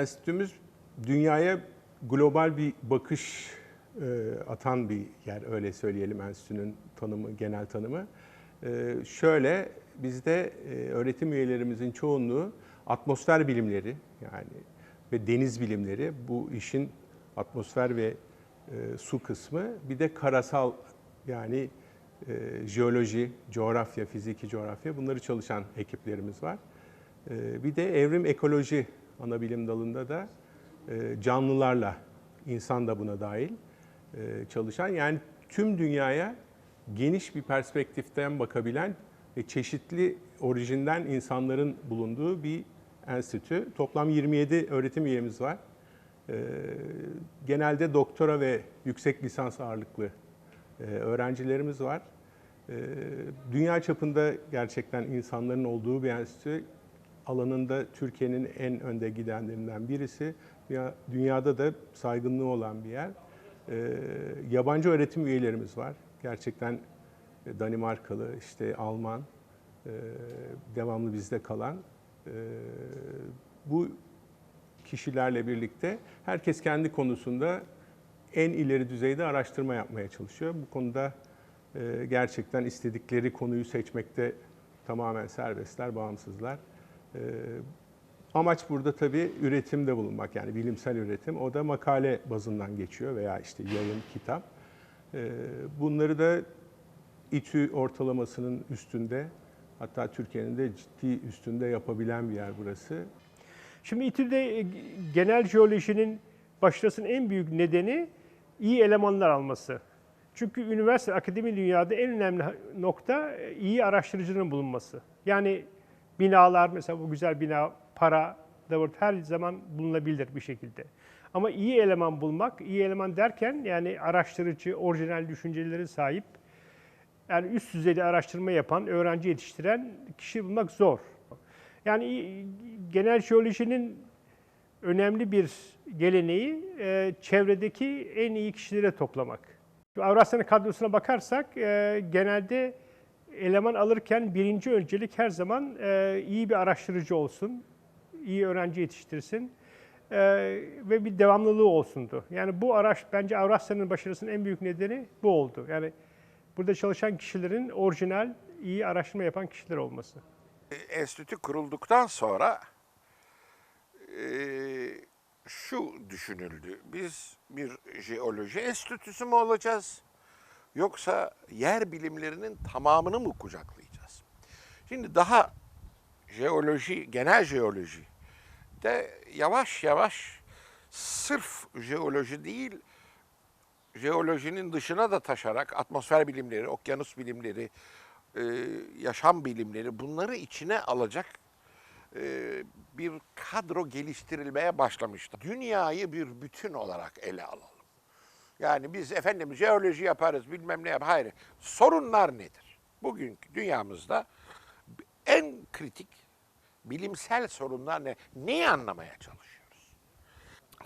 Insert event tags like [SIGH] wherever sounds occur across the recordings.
enstitümüz dünyaya global bir bakış e, atan bir yer öyle söyleyelim enstitünün tanımı, genel tanımı. E, şöyle bizde e, öğretim üyelerimizin çoğunluğu atmosfer bilimleri yani ve deniz bilimleri bu işin atmosfer ve e, su kısmı bir de karasal yani e, jeoloji, coğrafya, fiziki coğrafya bunları çalışan ekiplerimiz var. E, bir de evrim ekoloji ana bilim dalında da e, canlılarla, insan da buna dahil e, çalışan yani tüm dünyaya geniş bir perspektiften bakabilen ve çeşitli orijinden insanların bulunduğu bir enstitü. Toplam 27 öğretim üyemiz var. E, genelde doktora ve yüksek lisans ağırlıklı e, öğrencilerimiz var. E, dünya çapında gerçekten insanların olduğu bir enstitü. Alanında Türkiye'nin en önde gidenlerinden birisi. Dünya, dünyada da saygınlığı olan bir yer. E, yabancı öğretim üyelerimiz var. Gerçekten Danimarkalı, işte Alman, e, devamlı bizde kalan. E, bu kişilerle birlikte herkes kendi konusunda en ileri düzeyde araştırma yapmaya çalışıyor. Bu konuda e, gerçekten istedikleri konuyu seçmekte tamamen serbestler, bağımsızlar. E, amaç burada tabii üretimde bulunmak yani bilimsel üretim. O da makale bazından geçiyor veya işte yayın, kitap. E, bunları da İTÜ ortalamasının üstünde hatta Türkiye'nin de ciddi üstünde yapabilen bir yer burası. Şimdi İTÜ'de e, genel jeolojinin başarısının en büyük nedeni iyi elemanlar alması. Çünkü üniversite, akademi dünyada en önemli nokta e, iyi araştırıcının bulunması. Yani binalar, mesela bu güzel bina, para da her zaman bulunabilir bir şekilde. Ama iyi eleman bulmak, iyi eleman derken yani araştırıcı, orijinal düşünceleri sahip, yani üst düzeyde araştırma yapan, öğrenci yetiştiren kişi bulmak zor. Yani genel jeolojinin önemli bir geleneği e, çevredeki en iyi kişileri toplamak. Avrasya'nın kadrosuna bakarsak e, genelde eleman alırken birinci öncelik her zaman e, iyi bir araştırıcı olsun, iyi öğrenci yetiştirsin e, ve bir devamlılığı olsundu. Yani bu araç bence Avrasya'nın başarısının en büyük nedeni bu oldu. Yani burada çalışan kişilerin orijinal, iyi araştırma yapan kişiler olması. Enstitü kurulduktan sonra e, şu düşünüldü. Biz bir jeoloji enstitüsü mü olacağız? Yoksa yer bilimlerinin tamamını mı kucaklayacağız? Şimdi daha jeoloji, genel jeoloji de yavaş yavaş sırf jeoloji değil, jeolojinin dışına da taşarak atmosfer bilimleri, okyanus bilimleri, e, yaşam bilimleri bunları içine alacak e, bir kadro geliştirilmeye başlamıştı. Dünyayı bir bütün olarak ele alalım. Yani biz efendim jeoloji yaparız bilmem ne yap. Hayır. Sorunlar nedir? Bugünkü dünyamızda en kritik bilimsel sorunlar ne? Neyi anlamaya çalışıyoruz?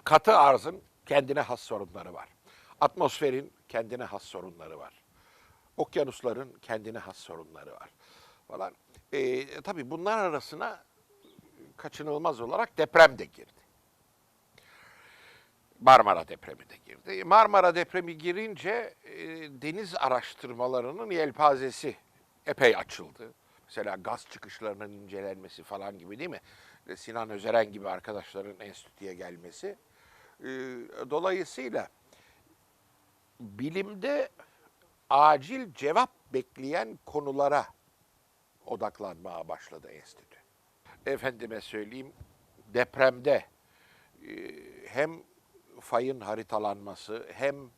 Katı arzın kendine has sorunları var. Atmosferin kendine has sorunları var. Okyanusların kendine has sorunları var falan. E, tabii bunlar arasına kaçınılmaz olarak deprem de girdi. Marmara depremi de girdi. Marmara depremi girince e, deniz araştırmalarının yelpazesi epey açıldı. Mesela gaz çıkışlarının incelenmesi falan gibi değil mi? E, Sinan Özeren gibi arkadaşların enstitüye gelmesi. E, dolayısıyla bilimde acil cevap bekleyen konulara odaklanmaya başladı enstitü. Efendime söyleyeyim depremde e, hem fayın haritalanması hem e,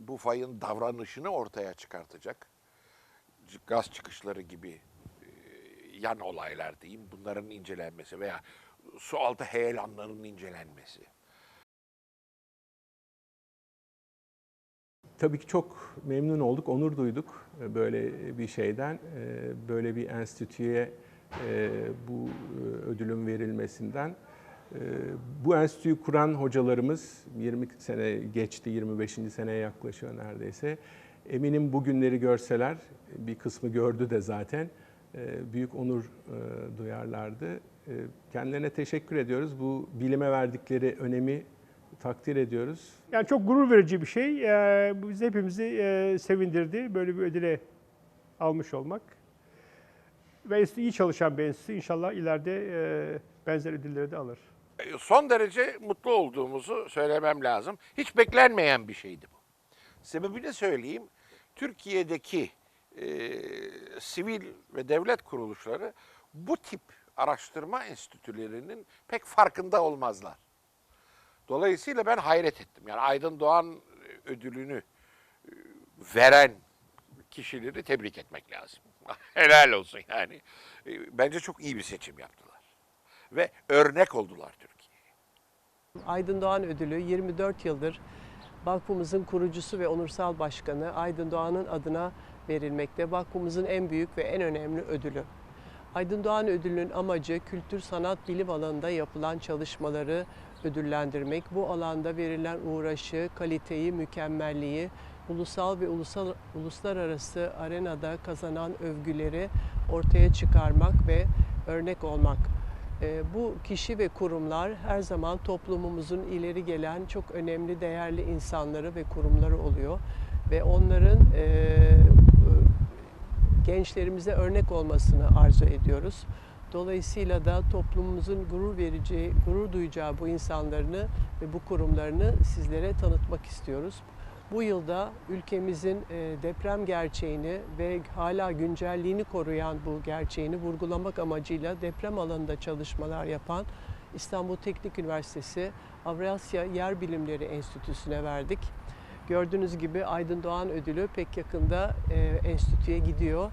bu fayın davranışını ortaya çıkartacak gaz çıkışları gibi e, yan olaylar diyeyim bunların incelenmesi veya su altı heyelanlarının incelenmesi. Tabii ki çok memnun olduk, onur duyduk e, böyle bir şeyden. Böyle bir enstitüye bu ödülün verilmesinden. Bu enstitüyü kuran hocalarımız 20 sene geçti, 25. seneye yaklaşıyor neredeyse. Eminim bu günleri görseler, bir kısmı gördü de zaten, büyük onur duyarlardı. E, Kendilerine teşekkür ediyoruz. Bu bilime verdikleri önemi takdir ediyoruz. Yani çok gurur verici bir şey. Ee, Biz hepimizi e, sevindirdi böyle bir ödüle almış olmak. Ve iyi çalışan bir enstitü. İnşallah ileride e, benzer ödülleri de alır. E, Son derece mutlu olduğumuzu söylemem lazım. Hiç beklenmeyen bir şeydi bu. Sebebini söyleyeyim. Türkiye'deki e, sivil ve devlet kuruluşları bu tip araştırma enstitülerinin pek farkında olmazlar. Dolayısıyla ben hayret ettim. Yani Aydın Doğan ödülünü e, veren kişileri tebrik etmek lazım. [LAUGHS] Helal olsun yani. E, Bence çok iyi bir seçim yaptılar. Ve örnek oldular Türkiye'ye. Aydın Doğan Ödülü 24 yıldır vakfımızın kurucusu ve onursal başkanı Aydın Doğan'ın adına verilmekte. Vakfımızın en büyük ve en önemli ödülü. Aydın Doğan Ödülü'nün amacı kültür, sanat, bilim alanında yapılan çalışmaları ödüllendirmek. Bu alanda verilen uğraşı, kaliteyi, mükemmelliği, ulusal ve ulusal, uluslararası arenada kazanan övgüleri ortaya çıkarmak ve örnek olmak. Ee, Bu kişi ve kurumlar her zaman toplumumuzun ileri gelen çok önemli, değerli insanları ve kurumları oluyor. Ve onların e, gençlerimize örnek olmasını arzu ediyoruz. Dolayısıyla da toplumumuzun gurur vereceği, gurur duyacağı bu insanlarını ve bu kurumlarını sizlere tanıtmak istiyoruz. Bu yılda ülkemizin e, deprem gerçeğini ve hala güncelliğini koruyan bu gerçeğini vurgulamak amacıyla deprem alanında çalışmalar yapan İstanbul Teknik Üniversitesi Avrasya Yer Bilimleri Enstitüsü'ne verdik. Gördüğünüz gibi Aydın Doğan Ödülü pek yakında e, enstitüye gidiyor.